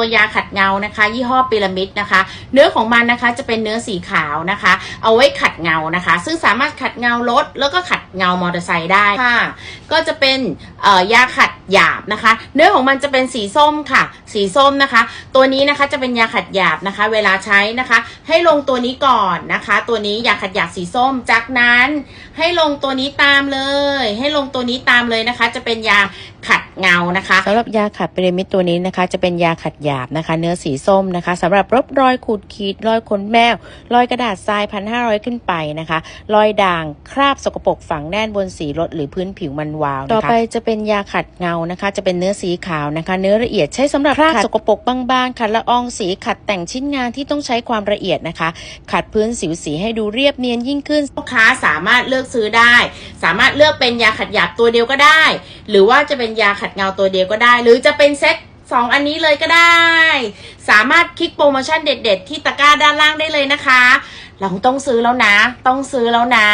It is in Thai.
ตัวยาขัดเงานะคะ ยี่ห้อพีระมิดนะคะ เนื้อของมันนะคะจะเป็นเนื้อสีขาวนะคะ เอาไว้ขัดเงานะคะ ซึ่งสามารถขัดเงารถแล้วก็ขัดเงามอเตอร์ไซค์ได้ค่ะ ก็จะเป็นยาขัดหยาบนะคะ เนื้อของมันจะเป็นสีส้มค่ะ สีส้มนะคะ ตัวนี้นะคะจะเป็นยาขัดหยาบนะคะ เวลาใช้นะคะ ให้ลงตัวนี้ก่อนนะคะ ตัวนี้ยาขัดหยาบสีส้ม จากนั้นให้ลงตัวนี้ตามเลย ให้ลงตัวนี้ตามเลยนะคะ จะเป็นยาขัด เงานะคะสำหรับยาขัดเปรมิดตัวนี้นะคะ จะเป็นยาขัดหยาบนะคะ เนื้อสีส้มนะคะสำหรับลบรอยขูดขีดรอยขนแมวรอยกระดาษทรายพันห้าร้อยขึ้นไปนะคะ รอยด่างคราบสกปรกฝังแน่นบนสีรถหรือพื้นผิวมันวาวนะคะต่อไปจะเป็นยาขัดเงานะคะ จะเป็นเนื้อสีขาวนะคะ เนื้อละเอียดใช้สำหรับคราบสกปรกบางๆขัดละอองสีขัดแต่งชิ้นงานที่ต้องใช้ความละเอียดนะคะ ขัดพื้นสิวสีให้ดูเรียบเนียนยิ่งขึ้นลูกค้าสามารถเลือกซื้อได้ สามารถเลือกเป็นยาขัดหยาบตัวเดียวก็ได้หรือว่าจะเป็นยาขัดเงาตัวเดียวก็ได้ หรือจะเป็นเซ็ตสองอันนี้เลยก็ได้ สามารถคลิกโปรโมชั่นเด็ด ๆ ที่ตะกร้าด้านล่างได้เลยนะคะ เราต้องซื้อแล้วนะ ต้องซื้อแล้วนะ